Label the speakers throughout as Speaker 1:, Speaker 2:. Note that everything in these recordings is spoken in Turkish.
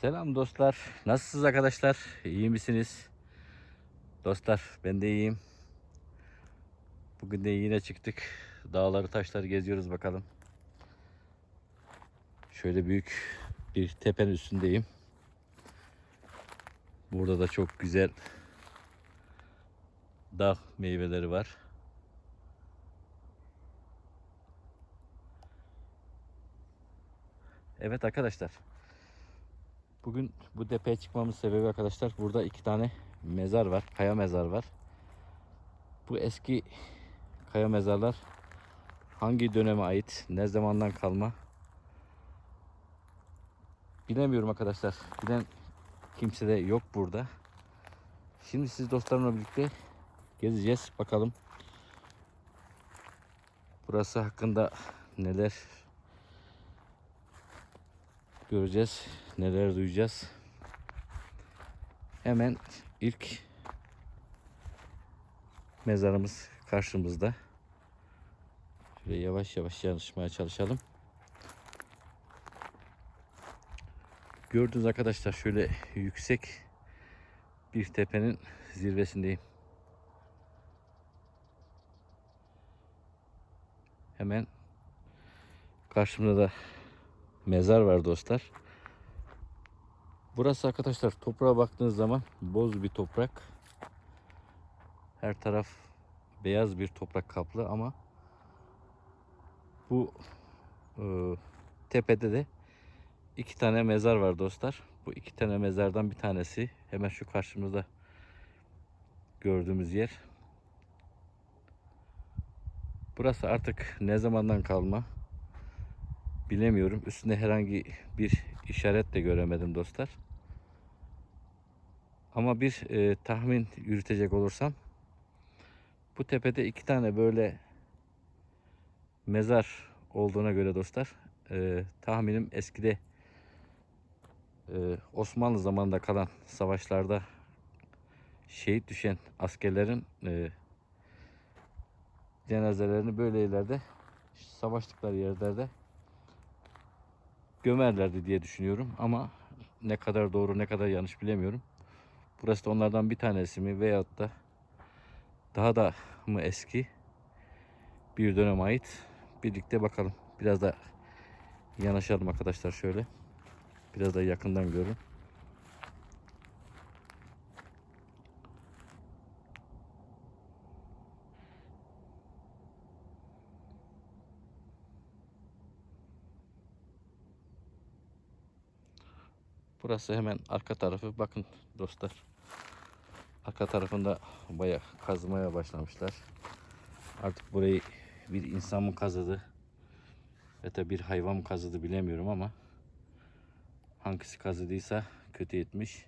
Speaker 1: Selam dostlar. Nasılsınız arkadaşlar? İyi misiniz? Dostlar ben de iyiyim. Bugün de yine çıktık. Dağları taşları geziyoruz bakalım. Şöyle büyük bir tepenin üstündeyim. Burada da çok güzel dağ meyveleri var. Evet arkadaşlar. Bugün bu tepeye çıkmamın sebebi arkadaşlar burada iki tane mezar var. Kaya mezar var. Bu eski kaya mezarlar hangi döneme ait, ne zamandan kalma bilemiyorum arkadaşlar. Bilen kimse de yok burada. Şimdi siz dostlarımla birlikte gezeceğiz. Bakalım burası hakkında neler göreceğiz, neler duyacağız. Hemen ilk mezarımız karşımızda. Şöyle yavaş yavaş yanışmaya çalışalım. Gördüğünüz arkadaşlar şöyle yüksek bir tepenin zirvesindeyim. Hemen karşımda da mezar var dostlar. Burası arkadaşlar toprağa baktığınız zaman boz bir toprak. Her taraf beyaz bir toprak kaplı ama bu e, tepede de iki tane mezar var dostlar. Bu iki tane mezardan bir tanesi hemen şu karşımızda gördüğümüz yer. Burası artık ne zamandan kalma bilemiyorum. Üstünde herhangi bir işaret de göremedim dostlar. Ama bir e, tahmin yürütecek olursam bu tepede iki tane böyle mezar olduğuna göre dostlar e, tahminim eskide e, Osmanlı zamanında kalan savaşlarda şehit düşen askerlerin e, cenazelerini böyle yerlerde savaştıkları yerlerde gömerlerdi diye düşünüyorum ama ne kadar doğru ne kadar yanlış bilemiyorum. Burası da onlardan bir tanesi mi veyahut da daha da mı eski bir dönem ait birlikte bakalım. Biraz da yanaşalım arkadaşlar şöyle. Biraz da yakından görün. Burası hemen arka tarafı. Bakın dostlar. Arka tarafında bayağı kazmaya başlamışlar. Artık burayı bir insan mı kazıdı ya da bir hayvan mı kazıdı bilemiyorum ama hangisi kazıdıysa kötü etmiş.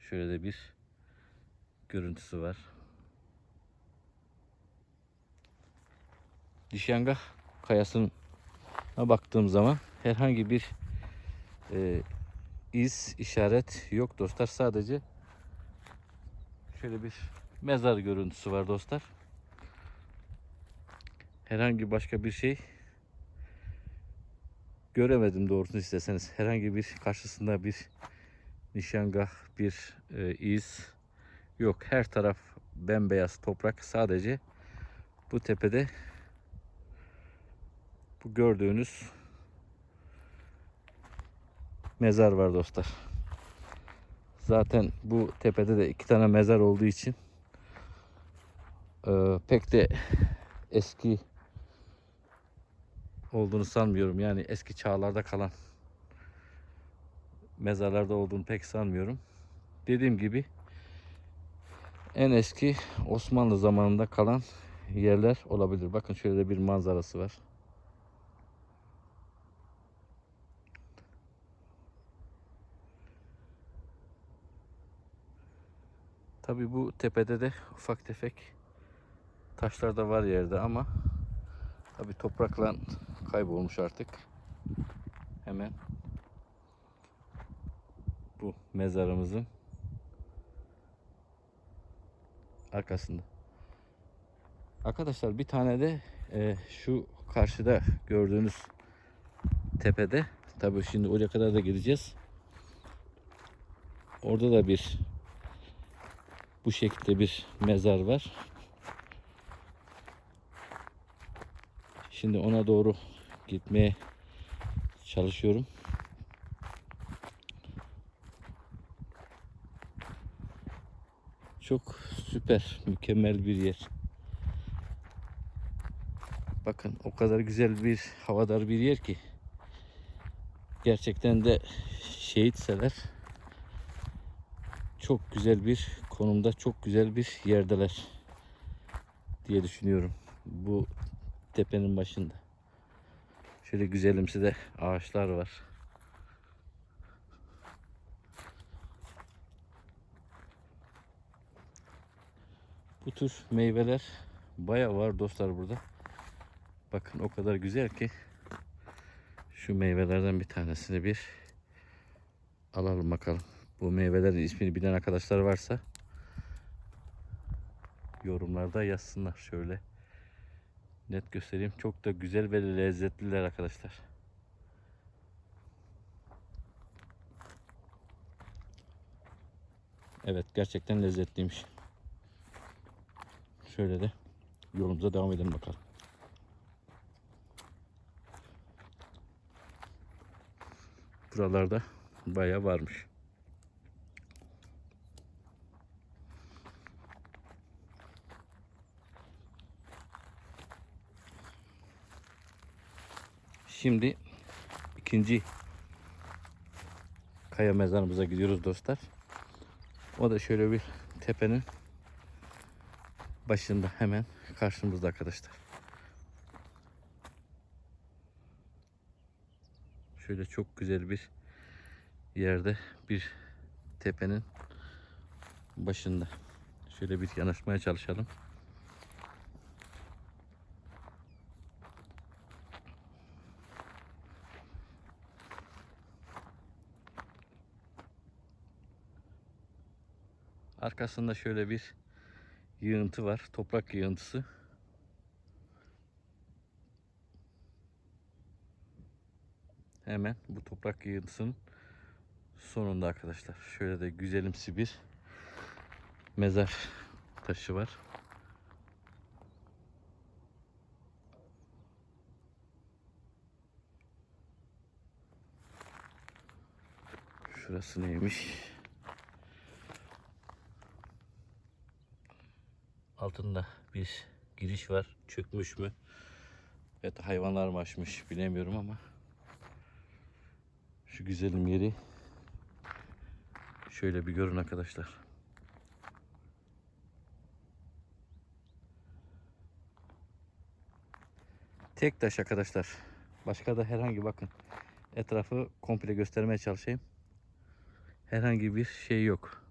Speaker 1: Şöyle de bir görüntüsü var. Dişyangah kayasına baktığım zaman herhangi bir e, iz, işaret yok dostlar. Sadece şöyle bir mezar görüntüsü var dostlar. Herhangi başka bir şey göremedim doğrusunu isteseniz. Herhangi bir karşısında bir nişangah, bir e, iz yok. Her taraf bembeyaz toprak. Sadece bu tepede bu gördüğünüz mezar var dostlar. Zaten bu tepede de iki tane mezar olduğu için e, pek de eski olduğunu sanmıyorum. Yani eski çağlarda kalan mezarlarda olduğunu pek sanmıyorum. Dediğim gibi en eski Osmanlı zamanında kalan yerler olabilir. Bakın şöyle bir manzarası var. Tabi bu tepede de ufak tefek taşlar da var yerde ama tabi toprakla kaybolmuş artık. Hemen bu mezarımızın arkasında. Arkadaşlar bir tane de e, şu karşıda gördüğünüz tepede. Tabii şimdi oraya kadar da gideceğiz. Orada da bir bu şekilde bir mezar var. Şimdi ona doğru gitmeye çalışıyorum. Çok süper, mükemmel bir yer. Bakın o kadar güzel bir havadar bir yer ki. Gerçekten de şehitseler çok güzel bir konumda, çok güzel bir yerdeler diye düşünüyorum. Bu tepenin başında. Şöyle güzelimsi de ağaçlar var. Bu tür meyveler baya var dostlar burada. Bakın o kadar güzel ki şu meyvelerden bir tanesini bir alalım bakalım. Bu meyvelerin ismini bilen arkadaşlar varsa yorumlarda yazsınlar şöyle. Net göstereyim. Çok da güzel ve lezzetliler arkadaşlar. Evet gerçekten lezzetliymiş. Şöyle de yolumuza devam edelim bakalım. Buralarda bayağı varmış. Şimdi ikinci kaya mezarımıza gidiyoruz dostlar. O da şöyle bir tepenin başında hemen karşımızda arkadaşlar. Şöyle çok güzel bir yerde bir tepenin başında. Şöyle bir yanaşmaya çalışalım. Arkasında şöyle bir yığıntı var. Toprak yığıntısı. Hemen bu toprak yığıntısının sonunda arkadaşlar. Şöyle de güzelimsi bir mezar taşı var. Şurası neymiş? Altında bir giriş var. Çökmüş mü? Evet hayvanlar mı açmış bilemiyorum ama şu güzelim yeri şöyle bir görün arkadaşlar. Tek taş arkadaşlar. Başka da herhangi bakın. Etrafı komple göstermeye çalışayım. Herhangi bir şey yok.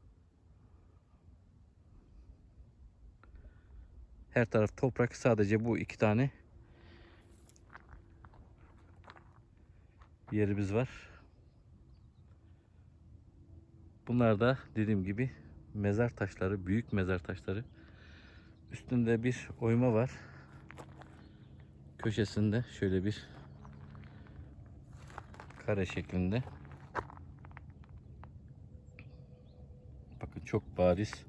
Speaker 1: Her taraf toprak. Sadece bu iki tane yerimiz var. Bunlar da dediğim gibi mezar taşları, büyük mezar taşları. Üstünde bir oyma var. Köşesinde şöyle bir kare şeklinde. Bakın çok bariz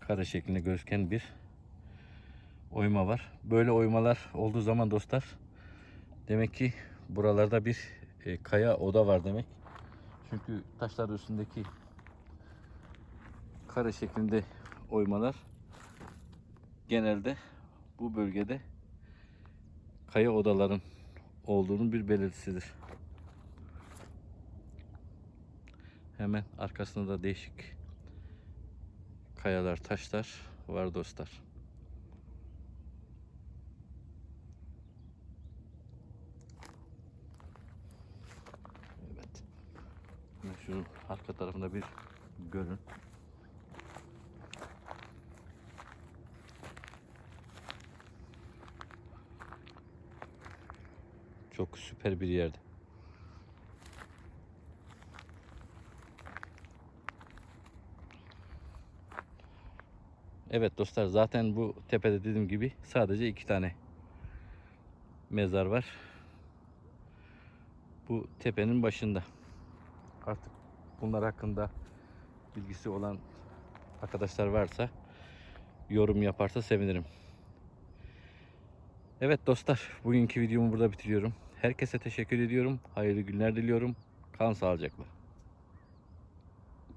Speaker 1: kare şeklinde gözüken bir oyma var. Böyle oymalar olduğu zaman dostlar demek ki buralarda bir e, kaya oda var demek. Çünkü taşlar üstündeki kare şeklinde oymalar genelde bu bölgede kaya odaların olduğunun bir belirtisidir. Hemen arkasında da değişik kayalar, taşlar var dostlar. Şunun arka tarafında bir görün. Çok süper bir yerde. Evet dostlar zaten bu tepede dediğim gibi sadece iki tane mezar var. bu tepenin başında. Artık bunlar hakkında bilgisi olan arkadaşlar varsa yorum yaparsa sevinirim. Evet dostlar, bugünkü videomu burada bitiriyorum. Herkese teşekkür ediyorum. Hayırlı günler diliyorum. Kalın sağlıcakla.